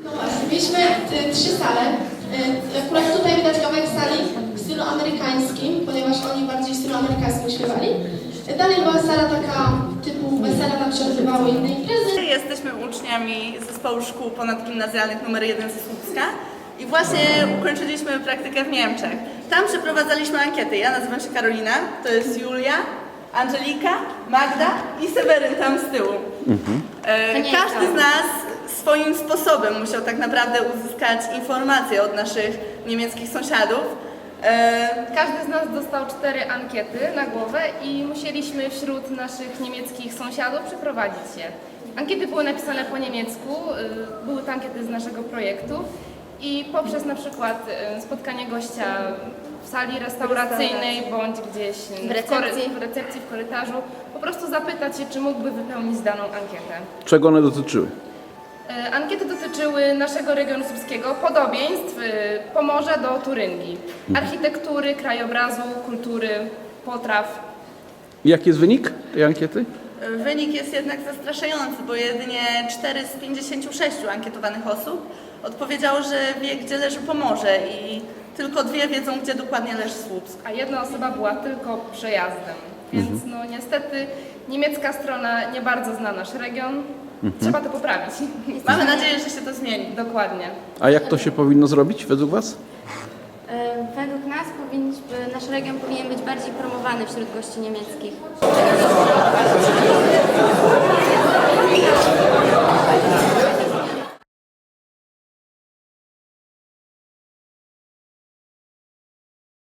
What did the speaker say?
No właśnie, mieliśmy y, trzy sale. Y, Akurat tutaj widać kawałek sali w stylu amerykańskim, ponieważ oni bardziej w stylu amerykańskim śpiewali. Y, Dalej była sala taka typu wesela, tam się odbywały inne imprezy. Jesteśmy uczniami zespołu szkół ponadgimnazjalnych nr 1 ze Słupska i właśnie ukończyliśmy praktykę w Niemczech. Tam przeprowadzaliśmy ankiety. Ja nazywam się Karolina, to jest Julia, Angelika, Magda i Seweryn tam z tyłu. E, nie każdy z nas swoim sposobem musiał tak naprawdę uzyskać informacje od naszych niemieckich sąsiadów. E, Każdy z nas dostał cztery ankiety na głowę i musieliśmy wśród naszych niemieckich sąsiadów przeprowadzić je. Ankiety były napisane po niemiecku, y, były to ankiety z naszego projektu i poprzez na przykład y, spotkanie gościa w sali restauracyjnej bądź gdzieś W recepcji. w recepcji, w korytarzu, po prostu zapytać się, czy mógłby wypełnić daną ankietę. Czego one dotyczyły? E, Ankiety dotyczyły naszego regionu słupskiego, podobieństw e, Pomorza do Turyngii, architektury, krajobrazu, kultury, potraw. Jaki jest wynik tej ankiety? Wynik jest jednak zastraszający, bo jedynie 4 z 56 ankietowanych osób odpowiedziało, że wie, gdzie leży Pomorze i tylko dwie wiedzą, gdzie dokładnie leży Słupsk. A jedna osoba była tylko przejazdem, więc no niestety niemiecka strona nie bardzo zna nasz region. Trzeba to poprawić. Mamy nadzieję, że się to zmieni. Dokładnie. A jak to się powinno zrobić według Was? E, Według nas powinniśmy, nasz region powinien być bardziej promowany wśród gości niemieckich.